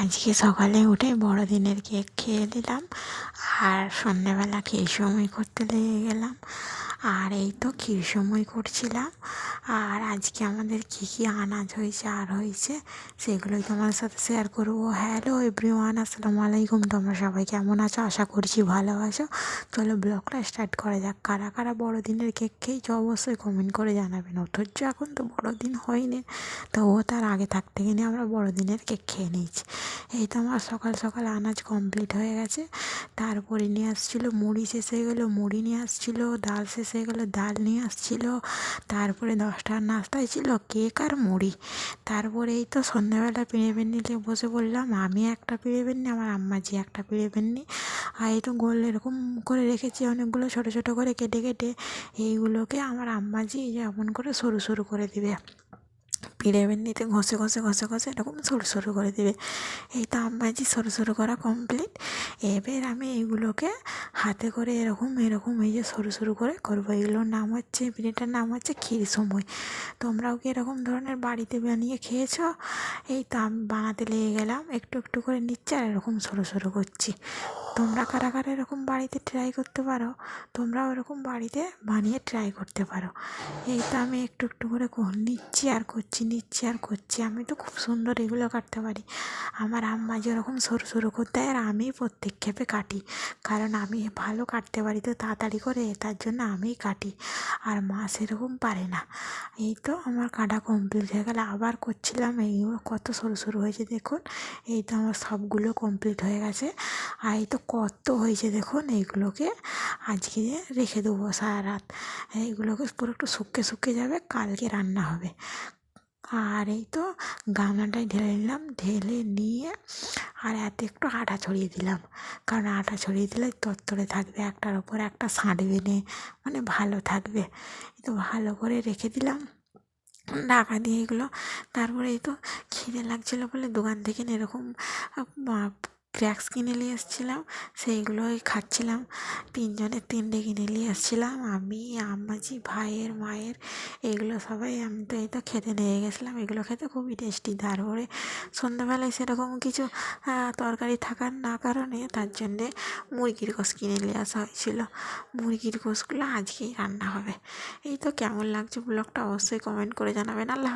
আজকে সকালে উঠে বড়দিনের কেক খেয়ে দিলাম আর সন্ধ্যেবেলা খেয়ে সময় করতে লেগে গেলাম। আর এই তো সময় করছিলাম। আর আজকে আমাদের কী কী আনাজ হয়েছে, আর হয়েছে, সেগুলোই তোমার সাথে শেয়ার করব। হ্যালো এভরিওয়ান আসসালামু আলাইকুম, তোমরা সবাই কেমন আছো? আশা করছি ভালো আছো। চলো ব্লগটা স্টার্ট করা যাক। কারা কারা বড়দিনের কেক খেয়েছো, অবশ্যই কমেন্ট করে জানাবেন অথচ এখন তো বড়দিন হয়নি তো ও তার আগে থাকতে গিয়ে আমরা বড়দিনের কেক খেয়ে নিয়েছি। এই তো আমার সকাল সকাল আনাজ কমপ্লিট হয়ে গেছে। তারপরে নিয়ে আসছিল, মুড়ি শেষ হয়ে গেলো, মুড়ি নিয়ে আসছিল, ডাল শেষ হয়ে গেলো, ডাল নিয়ে আসছিল। তারপরে দশটার নাস্তায় ছিল কেক আর মুড়ি। তারপরে এই তো সন্ধ্যাবেলা পিঁড়ে নিয়ে বসে বললাম আমি একটা পিঁড়ে বেননি আমার আম্মাজি একটা পিঁড়ে বেননি আর এই তো গোল এরকম করে রেখেছি অনেকগুলো ছোটো ছোটো করে কেটে কেটে। এইগুলোকে আমার আম্মাজি যেমন করে সরু সরু করে দিবে। পিঁড়ে নিতে ঘষে ঘষে ঘষে ঘষে এরকম সরু সরু করে দেবে। এই তো আম্বাজি সরু সরু করা কমপ্লিট এবার আমি এইগুলোকে হাতে করে এরকম এরকম এই যে সরু সরু করে করব। এগুলোর নাম হচ্ছে পিঁড়েটার নাম হচ্ছে ক্ষীর সময়। তোমরাও কি এরকম ধরনের বাড়িতে বানিয়ে খেয়েছ? এই তো আমি বানাতে লেগে গেলাম, একটু একটু করে নিচ্ছি আর এরকম সরু সরু করছি। তোমরা কারা কারা এরকম বাড়িতে ট্রাই করতে পারো, তোমরাও এরকম বাড়িতে বানিয়ে ট্রাই করতে পারো। এই তো আমি একটু একটু করে নিচ্ছি আর করছি নিচ্ছি আর করছি। আমি তো খুব সুন্দর এগুলো কাটতে পারি। আমার আম্মা যেরকম সরু সরু করতে আর আমি প্রত্যেক ক্ষেপে কাটি। কারণ আমি ভালো কাটতে পারি তো তাড়াতাড়ি করে, তার জন্য আমিই কাটি। আর মা সেরকম পারে না। এই তো আমার কাটা কমপ্লিট হয়ে গেলে। আবার করছিলাম এই কত সরু সরু হয়েছে দেখুন। এই তো আমার সবগুলো কমপ্লিট হয়ে গেছে। আর এই তো কত হয়েছে দেখুন এইগুলোকে আজকে রেখে দেবো সারা রাত। এইগুলোকে পুরো একটু শুকিয়ে শুকিয়ে যাবে, কালকে রান্না হবে। আর এই তো গামলাটায় ঢেলে নিলাম, ঢেলে নিয়ে আর এত একটু আটা ছড়িয়ে দিলাম। কারণ আটা ছড়িয়ে দিলে তরতরে থাকবে একটার ওপর একটা সাঁটবে নে মানে ভালো থাকবে। তো ভালো করে রেখে দিলাম। ঢাকা দিয়ে এগুলো, তারপরে এই তো খিদে লাগছিল বলে দোকান থেকে এরকম ক্র্যাক্স কিনে নিয়ে এসেছিলাম, সেইগুলোই খাচ্ছিলাম। তিনজনের তিনটে কিনে নিয়ে এসেছিলাম, আমি, আম্মাজি, ভাইয়ের, মায়ের, এগুলো সবাই আমি তো এই তো খেতে নিয়ে গেছিলাম। এগুলো খেতে খুবই টেস্টি তারপরে সন্ধ্যাবেলায় সেরকম কিছু তরকারি থাকার না কারণে তার জন্যে মুরগির গোস কিনে নিয়ে আসা হয়েছিল। মুরগির গোসগুলো আজকেই রান্না হবে। এই তো কেমন লাগছে ব্লগটা অবশ্যই কমেন্ট করে জানাবেন। আল্লাহ